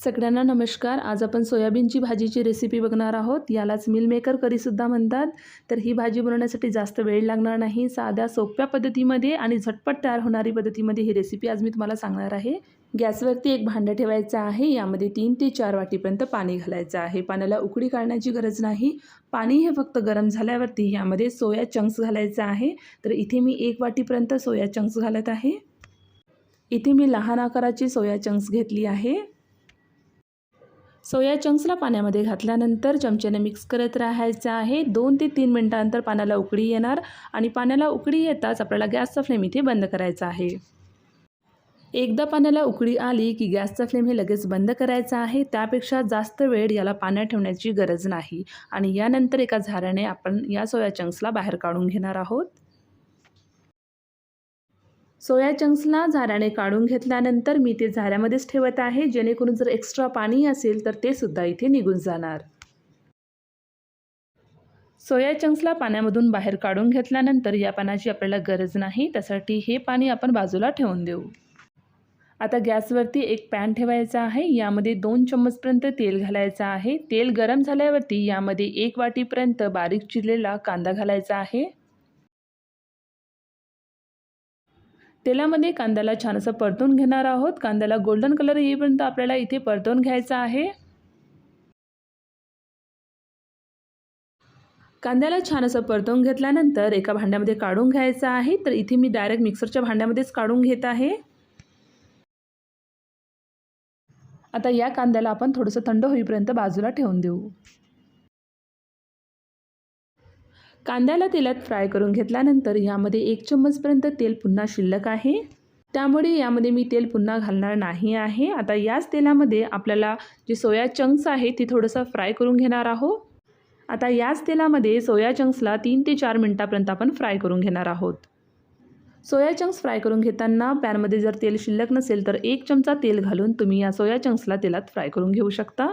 सगळ्यांना नमस्कार. आज आपण सोयाबीनची भाजीची रेसिपी बघणार आहोत. यालाच मिल मेकर करीसुद्धा म्हणतात. तर ही भाजी बनवण्यासाठी जास्त वेळ लागणार नाही. साध्या सोप्या पद्धतीमध्ये आणि झटपट तयार होणारी पद्धतीमध्ये ही रेसिपी आज मी तुम्हाला सांगणार आहे. गॅसवरती एक भांडं ठेवायचं आहे. यामध्ये तीन ते चार वाटीपर्यंत पाणी घालायचं आहे. पाण्याला उकळी काढण्याची गरज नाही. पाणी हे फक्त गरम झाल्यावरती यामध्ये सोया चंक्स घालायचं आहे. तर इथे मी एक वाटीपर्यंत सोया चंक्स घालत आहे. इथे मी लहान आकाराची सोया चंक्स घेतली आहे. सोया चंक्सला पाण्यामध्ये घातल्यानंतर चमच्याने मिक्स करत राहायचं आहे. दोन ते तीन मिनटानंतर पाण्याला उकळी येणार आणि पाण्याला उकळी येताच आपल्याला गॅसचा फ्लेम इथे बंद करायचा आहे. एकदा पाण्याला उकळी आली की गॅसचा फ्लेम हे लगेच बंद करायचा आहे. त्यापेक्षा जास्त वेळ याला पाण्यात ठेवण्याची गरज नाही आणि यानंतर एका झाऱ्याने आपण या सोया चंक्सला बाहेर काढून घेणार आहोत. सोया चंक्सला झाऱ्याने काढून घेतल्यानंतर मी ते झाऱ्यामध्येच ठेवत आहे. जेणेकरून जर एक्स्ट्रा पाणी असेल तर ते सुद्धा इथे निघून जाणार. सोया चंक्सला पाण्यामधून बाहेर काढून घेतल्यानंतर या पाण्याची आपल्याला गरज नाही. त्यासाठी हे पाणी आपण बाजूला ठेवून देऊ. आता गॅसवरती एक पॅन ठेवायचा आहे. यामध्ये दोन चम्मचपर्यंत तेल घालायचं आहे. तेल गरम झाल्यावरती यामध्ये एक वाटीपर्यंत बारीक चिरलेला कांदा घालायचा आहे. तेलामध्ये कांद्याला छान असं परतून घेणार आहोत. कांद्याला गोल्डन कलर येईपर्यंत आपल्याला इथे परतून घ्यायचा आहे. कांद्याला छान असं परतून घेतल्यानंतर एका भांड्यामध्ये काढून घ्यायचं आहे. तर इथे मी डायरेक्ट मिक्सरच्या भांड्यामध्येच काढून घेत आहे. आता या कांद्याला आपण थोडंसं थंड होईपर्यंत बाजूला ठेवून देऊ. कांद्याला तेलात फ्राय करून घेतल्यानंतर यामध्ये एक चम्मचपर्यंत तेल पुन्हा शिल्लक आहे. त्यामुळे यामध्ये मी तेल पुन्हा घालणार नाही आहे. आता याच तेलामध्ये आपल्याला जे सोया चंक्स आहे ते थोडंसं फ्राय करून घेणार आहोत. आता याच तेलामध्ये सोया चंक्सला तीन ते चार मिनटापर्यंत आपण फ्राय करून घेणार आहोत. सोया चंक्स फ्राय करून घेताना पॅनमध्ये जर तेल शिल्लक नसेल तर एक चमचा तेल घालून तुम्ही या सोया चंक्सला तेलात फ्राय करून घेऊ शकता.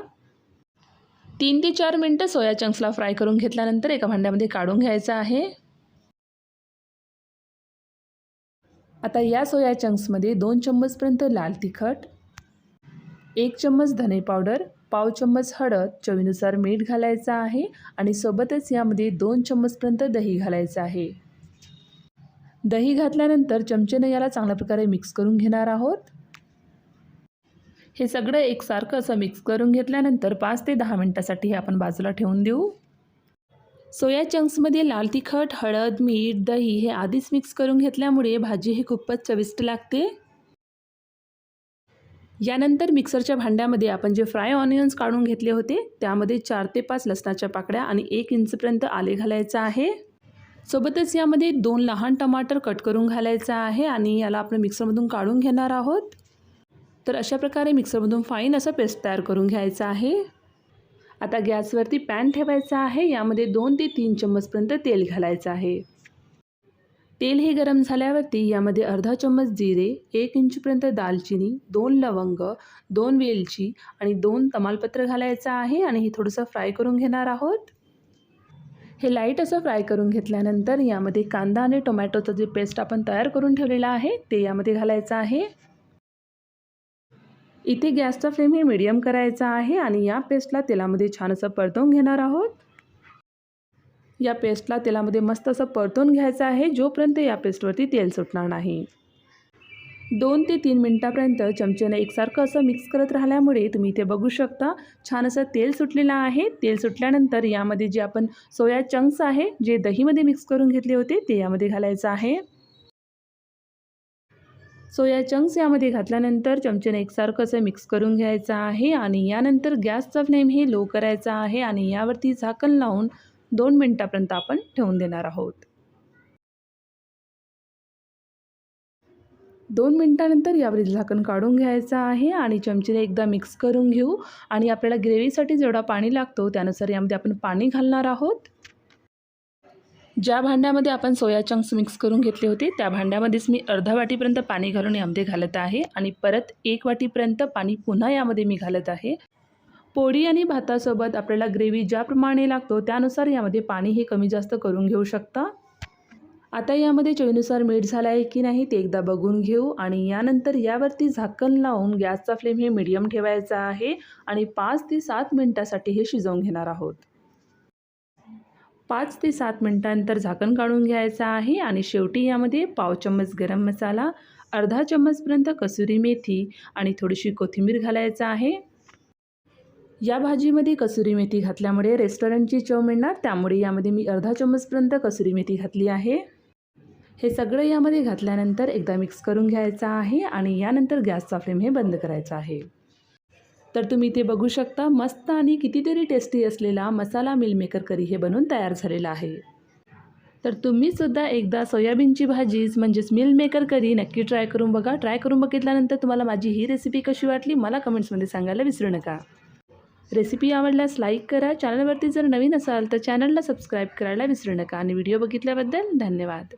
तीन ते चार मिनटं सोया चंक्सला फ्राय करून घेतल्यानंतर एका भांड्यामध्ये काढून घ्यायचं आहे. आता या सोया चंक्समध्ये दोन चम्मचपर्यंत लाल तिखट एक चम्मच धने पावडर पाव चम्मच हळद चवीनुसार मीठ घालायचं आहे आणि सोबतच यामध्ये दोन चम्मचपर्यंत दही घालायचं आहे. दही घातल्यानंतर चमचेनं याला चांगल्या प्रकारे मिक्स करून घेणार आहोत. हे सगळं एकसारखं असं मिक्स करून घेतल्यानंतर पाच ते दहा मिनटासाठी हे आपण बाजूला ठेवून देऊ. सोया चंक्समध्ये लाल तिखट हळद मीठ दही हे आधीच मिक्स करून घेतल्यामुळे भाजी ही खूपच चविष्ट लागते. यानंतर मिक्सरच्या भांड्यामध्ये आपण जे फ्राय ऑनियन्स काढून घेतले होते त्यामध्ये चार ते पाच लसणाच्या पाकळ्या आणि एक इंचपर्यंत आले घालायचं आहे. सोबतच यामध्ये दोन लहान टमाटर कट करून घालायचं आहे आणि याला आपण मिक्सरमधून काढून घेणार आहोत. तर अशा प्रकारे मिक्सरमधून फाईन असं पेस्ट तयार करून घ्यायचं आहे. आता गॅसवरती पॅन ठेवायचा आहे. यामध्ये दोन ते तीन चम्मचपर्यंत तेल घालायचं आहे. तेल हे गरम झाल्यावरती यामध्ये अर्धा चम्मच जिरे एक इंचपर्यंत दालचिनी दोन लवंग दोन वेलची आणि दोन तमालपत्र घालायचं आहे आणि हे थोडंसं फ्राय करून घेणार आहोत. हे लाइट असं फ्राय करून घेतल्यानंतर यामध्ये कांदा आणि टोमॅटोचं जे पेस्ट आपण तयार करून ठेवलेलं आहे ते यामध्ये घालायचं आहे. इथे गॅसचा फ्लेम हे मीडियम करायचा आहे आणि या पेस्टला तेलामध्ये छान असं परतवून घेणार आहोत. या पेस्टला तेलामध्ये मस्त असं परतून घ्यायचं आहे जोपर्यंत या पेस्टवरती तेल सुटणार नाही. दोन ते तीन मिनटापर्यंत चमच्याने एकसारखं असं मिक्स करत राहिल्यामुळे तुम्ही इथे बघू शकता छान असं तेल सुटलेलं आहे. तेल सुटल्यानंतर यामध्ये जे आपण सोया चंक्स आहे जे दहीमध्ये मिक्स करून घेतले होते ते यामध्ये घालायचं आहे. सोया चंक्स यामध्ये घातल्यानंतर चमच्याने एकसारखं असं मिक्स करून घ्यायचं आहे आणि यानंतर गॅसचा फ्लेम हे लो करायचा आहे आणि यावरती झाकण लावून दोन मिनटापर्यंत आपण ठेवून देणार आहोत. दोन मिनटानंतर यावरील झाकण काढून घ्यायचं आहे आणि चमचेने एकदा मिक्स करून घेऊ. आणि आपल्याला ग्रेव्हीसाठी जेवढा पाणी लागतो त्यानुसार यामध्ये आपण पाणी घालणार आहोत. ज्या भांड्यामध्ये आपण सोया चंक्स मिक्स करून घेतले होते त्या भांड्यामध्येच मी अर्धा वाटीपर्यंत पाणी घालून यामध्ये घालत आहे आणि परत एक वाटीपर्यंत पाणी पुन्हा यामध्ये मी घालत आहे. पोळी आणि भातासोबत आपल्याला ग्रेव्ही ज्याप्रमाणे लागतो त्यानुसार यामध्ये पाणी हे कमी जास्त करून घेऊ शकता. आता यामध्ये चवीनुसार मीठ झालं आहे की नाही ते एकदा बघून घेऊ आणि यानंतर यावरती झाकण लावून गॅसचा फ्लेम हे मीडियम ठेवायचा आहे आणि पाच ते सात मिनटासाठी हे शिजवून घेणार आहोत. पाच ते सात मिनटानंतर झाकण काढून घ्यायचं आहे आणि शेवटी यामध्ये पाव चम्मच गरम मसाला अर्धा चम्मचपर्यंत कसुरी मेथी आणि थोडीशी कोथिंबीर घालायचं आहे. या भाजीमध्ये कसुरी मेथी घातल्यामुळे रेस्टॉरंटची चव मिळणार त्यामुळे यामध्ये मी अर्धा चम्मचपर्यंत कसुरी मेथी घातली आहे. हे सगळं यामध्ये घातल्यानंतर एकदा मिक्स करून घ्यायचं आहे आणि यानंतर गॅसचा फ्लेम हे बंद करायचा आहे. तर तुम्ही इथे बघू शकता मस्त आणि कितीतरी टेस्टी असलेला मसाला मिलमेकर करी हे बनवून तयार झालेला आहे. तर तुम्हीसुद्धा एकदा सोयाबीनची भाजीच म्हणजेच मिलमेकर करी नक्की ट्राय करून बघा. ट्राय करून बघितल्यानंतर तुम्हाला माझी ही रेसिपी कशी वाटली मला कमेंट्समध्ये सांगायला विसरू नका. रेसिपी आवडल्यास लाईक करा. चॅनलवरती जर नवीन असाल तर चॅनलला सबस्क्राईब करायला विसरू नका. आणि व्हिडिओ बघितल्याबद्दल धन्यवाद.